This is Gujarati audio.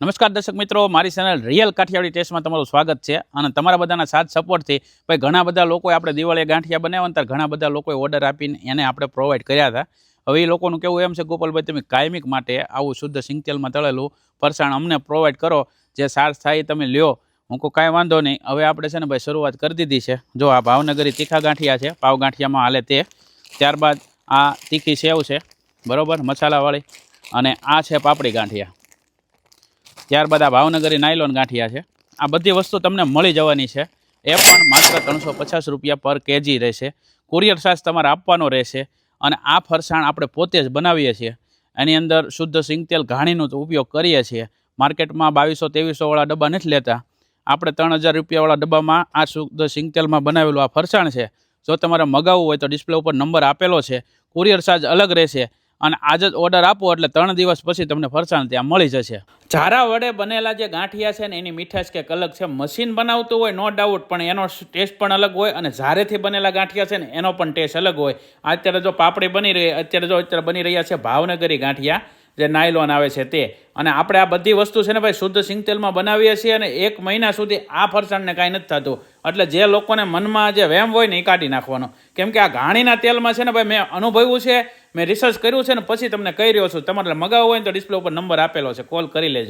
નમસ્કાર દર્શક મિત્રો, મારી ચેનલ રિયલ કાઠિયાવાડી ટેસ્ટમાં તમારું સ્વાગત છે અને તમારા બધાના સાથ સપોર્ટથી ભાઈ ઘણા બધા લોકોએ આપણે દિવાળીએ ગાંઠિયા બનાવ્યા ત્યારે ઘણા બધા લોકોએ ઓર્ડર આપીને એને આપણે પ્રોવાઈડ કર્યા હતા. હવે એ લોકોનું કેવું એમ છે, ગોપાલભાઈ, તમે કાયમિક માટે આવું શુદ્ધ સિંગતેલમાં તળેલું ફરસાણ અમને પ્રોવાઈડ કરો, જે સાર થાય તમે લ્યો. હું કહું, કાંઈ વાંધો નહીં. હવે આપણે છે ને ભાઈ શરૂઆત કરી દીધી છે. જો આ ભાવનગરી તીખા ગાંઠિયા છે, પાવ ગાંઠિયામાં હાલે તે. ત્યારબાદ આ તીખી સેવ છે, બરાબર, મસાલાવાળી. અને આ છે પાપડી ગાંઠિયા. ત્યારબાદ આ ભાવનગરી નાયલોન ગાંઠિયા છે. આ બધી વસ્તુ તમને મળી જવાની છે. એ પણ માત્ર ત્રણસો પચાસ રૂપિયા પર કેજી રહેશે. કુરિયર ચાર્જ તમારે આપવાનો રહેશે અને આ ફરસાણ આપણે પોતે જ બનાવીએ છીએ. એની અંદર શુદ્ધ સિંગતેલ ઘાણીનો ઉપયોગ કરીએ છીએ. માર્કેટમાં બાવીસો તેવીસોવાળા ડબ્બા નથી લેતા. આપણે ત્રણ હજાર રૂપિયાવાળા ડબ્બામાં આ શુદ્ધ સિંગતેલમાં બનાવેલું આ ફરસાણ છે. જો તમારે મગાવવું હોય તો ડિસ્પ્લે ઉપર નંબર આપેલો છે. કુરિયર ચાર્જ અલગ રહેશે. અને આજે જ ઓર્ડર આપો એટલે ત્રણ દિવસ પછી તમને ફરસાણ ત્યાં મળી જશે. ઝારા વડે બનેલા જે ગાંઠિયા છે ને એની મીઠાશ કંઈક અલગ છે મશીન બનાવતું હોય નો ડાઉટ પણ એનો ટેસ્ટ પણ અલગ હોય અને ઝારેથી બનેલા ગાંઠિયા છે ને એનો પણ ટેસ્ટ અલગ હોય. અત્યારે જો પાપડી બની રહી અત્યારે જો અત્યારે બની રહ્યા છે ભાવનગરી ગાંઠિયા જે નાયલોન આવે છે તે. અને આપણે આ બધી વસ્તુ છે ને ભાઈ શુદ્ધ સિંગતેલમાં બનાવીએ છીએ અને એક મહિના સુધી આ ફરસાણને કાંઈ નથી થતું. એટલે જે લોકોને મનમાં જે વેમ હોય ને એ કાઢી નાખવાનો. કેમ કે આ ઘાણીના તેલમાં છે ને ભાઈ મેં અનુભવ્યું છે મેં રિસર્ચ કર્યું છે ને પછી તમને કહી રહ્યો છું. તમારે મગાવવું હોય તો ડિસ્પ્લે ઉપર નંબર આપેલો છે. કોલ કરી લેજો.